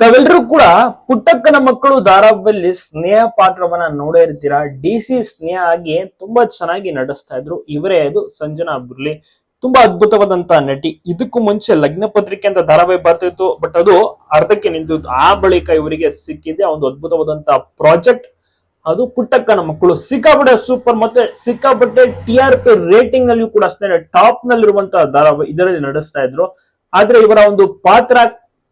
ತಾವೆಲ್ಲರೂ ಕೂಡ ಪುಟ್ಟಕ್ಕನ ಮಕ್ಕಳು ಧಾರಾವಾಹಿಯಲ್ಲಿ ಸ್ನೇಹ ಪಾತ್ರವನ್ನ ನೋಡೇ ಇರ್ತೀರಾ? ಡಿ ಸಿ ಸ್ನೇಹ ಆಗಿ ತುಂಬಾ ಚೆನ್ನಾಗಿ ನಡೆಸ್ತಾ ಇದ್ರು. ಇವರೇ ಅದು ಸಂಜನಾ ಬುರ್ಲಿ. ತುಂಬಾ ಅದ್ಭುತವಾದಂತಹ ನಟಿ. ಇದಕ್ಕೂ ಮುಂಚೆ ಲಗ್ನ ಪತ್ರಿಕೆ ಅಂತ ಧಾರಾವಾಹಿ ಬರ್ತಿತ್ತು ಬಟ್ ಅದು ಅರ್ಧಕ್ಕೆ ನಿಂತಿತ್ತು. ಆ ಬಳಿಕ ಇವರಿಗೆ ಸಿಕ್ಕಿದೆ ಒಂದು ಅದ್ಭುತವಾದಂತ ಪ್ರಾಜೆಕ್ಟ್. ಅದು ಪುಟ್ಟಕ್ಕನ ಮಕ್ಕಳು. ಸಿಕ್ಕಾಪಟ್ಟೆ ಸೂಪರ್ ಮತ್ತೆ ಸಿಕ್ಕಾಪಟ್ಟೆ ಟಿ ಆರ್ ಪಿ ರೇಟಿಂಗ್ನಲ್ಲಿ ಕೂಡ ಅಷ್ಟೇ ಟಾಪ್ ನಲ್ಲಿರುವಂತಹ ಧಾರಾವಾಹಿ ಇದರಲ್ಲಿ ನಡೆಸ್ತಾ ಇದ್ರು. ಆದ್ರೆ ಇವರ ಒಂದು ಪಾತ್ರ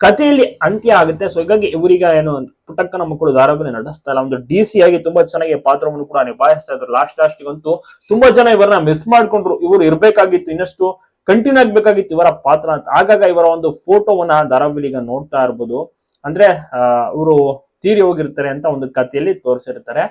ಕಥೆಯಲ್ಲಿ ಅಂತ್ಯ ಆಗುತ್ತೆ. ಸೊ ಹೀಗಾಗಿ ಇವರಿಗೆ ಏನು ಪುಟ್ಟಕ್ಕನ ಮಕ್ಕಳು ಧಾರಾವಾಹಿ ನಡೆಸ್ತಾ ಇಲ್ಲ ಒಂದು ಡಿ ಸಿ ಆಗಿ ತುಂಬಾ ಚೆನ್ನಾಗಿ ಪಾತ್ರವನ್ನು ಕೂಡ ನಿಭಾಯಿಸ್ತಾ ಇದ್ರು. ಲಾಸ್ಟ್ ಲಾಸ್ಟ್ ಗಂತೂ ತುಂಬಾ ಜನ ಇವರನ್ನ ಮಿಸ್ ಮಾಡ್ಕೊಂಡ್ರು. ಇವರು ಇರ್ಬೇಕಾಗಿತ್ತು, ಇನ್ನಷ್ಟು ಕಂಟಿನ್ಯೂ ಆಗ್ಬೇಕಾಗಿತ್ತು ಇವರ ಪಾತ್ರ ಅಂತ. ಆಗಾಗ ಇವರ ಒಂದು ಫೋಟೋವನ್ನ ಧಾರಾವಾಹಿ ಈಗ ನೋಡ್ತಾ ಇರ್ಬೋದು. ಅಂದ್ರೆ ಇವರು ತೀರಿ ಹೋಗಿರ್ತಾರೆ ಅಂತ ಒಂದು ಕಥೆಯಲ್ಲಿ ತೋರಿಸಿರ್ತಾರೆ.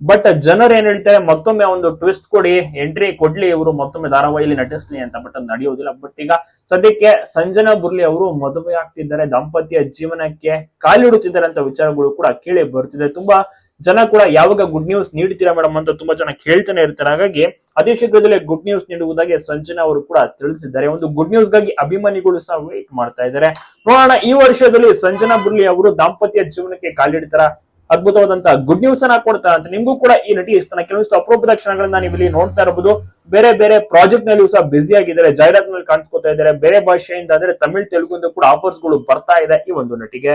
ಬಟ್ ಜನರು ಏನ್ ಹೇಳ್ತಾರೆ, ಮತ್ತೊಮ್ಮೆ ಒಂದು ಟ್ವಿಸ್ಟ್ ಕೊಡಿ ಎಂಟ್ರಿ ಕೊಡ್ಲಿ ಇವರು, ಮತ್ತೊಮ್ಮೆ ಧಾರಾವಾಹಿಯಲ್ಲಿ ನಟಿಸ್ಲಿ ಅಂತ ಬಟ್ ಅದು ನಡೆಯೋದಿಲ್ಲ. ಬಟ್ ಈಗ ಸದ್ಯಕ್ಕೆ ಸಂಜನಾ ಬುರ್ಲಿ ಅವರು ಮದುವೆ ಆಗ್ತಿದ್ದಾರೆ, ದಾಂಪತ್ಯ ಜೀವನಕ್ಕೆ ಕಾಲಿಡುತ್ತಿದ್ದಾರೆ ಅಂತ ವಿಚಾರಗಳು ಕೂಡ ಕೇಳಿ ಬರ್ತಿದೆ ತುಂಬಾ ಜನ ಕೂಡ ಯಾವಾಗ ಗುಡ್ ನ್ಯೂಸ್ ನೀಡ್ತೀರಾ ಮೇಡಮ್ ಅಂತ ತುಂಬಾ ಜನ ಕೇಳ್ತಾನೆ ಇರ್ತಾರೆ. ಹಾಗಾಗಿ ಅದೇ ಶೀಘ್ರದಲ್ಲೇ ಗುಡ್ ನ್ಯೂಸ್ ನೀಡುವುದಾಗಿ ಸಂಜನಾ ಅವರು ಕೂಡ ತಿಳಿಸಿದ್ದಾರೆ. ಒಂದು ಗುಡ್ ನ್ಯೂಸ್ಗಾಗಿ ಅಭಿಮಾನಿಗಳು ಸಹ ವೇಟ್ ಮಾಡ್ತಾ ಇದ್ದಾರೆ. ನೋಡೋಣ, ಈ ವರ್ಷದಲ್ಲಿ ಸಂಜನಾ ಬುರ್ಲಿ ಅವರು ದಾಂಪತ್ಯ ಜೀವನಕ್ಕೆ ಕಾಲಿಡ್ತಾರ ಅದ್ಭುತವಾದಂತಹ ಗುಡ್ ನ್ಯೂಸ್ ಅನ್ನ ಕೊಡ್ತಾ ಅಂತ ನಿಮ್ಗೂ ಕೂಡ ಈ ನಟಿ ತನ್ನ ಕೆಲವೊಂದಿಷ್ಟು ಅಪರೂಪದ ಕ್ಷಣಗಳನ್ನ ನೀವು ಇಲ್ಲಿ ನೋಡ್ತಾ ಇರಬಹುದು. ಬೇರೆ ಬೇರೆ ಪ್ರಾಜೆಕ್ಟ್ನಲ್ಲಿ ಸಹ ಬ್ಯುಸಿ ಆಗಿದ್ದಾರೆ. ಜಾಹೀರಾತ್ನಲ್ಲಿ ಕಾಣಿಸ್ಕೊತಾ ಇದ್ದಾರೆ. ಬೇರೆ ಭಾಷೆಯಿಂದ ಅಂದ್ರೆ ತಮಿಳ್, ತೆಲುಗು ಕೂಡ ಆಫರ್ಸ್ಗಳು ಬರ್ತಾ ಇದೆ ಈ ಒಂದು ನಟಿಗೆ.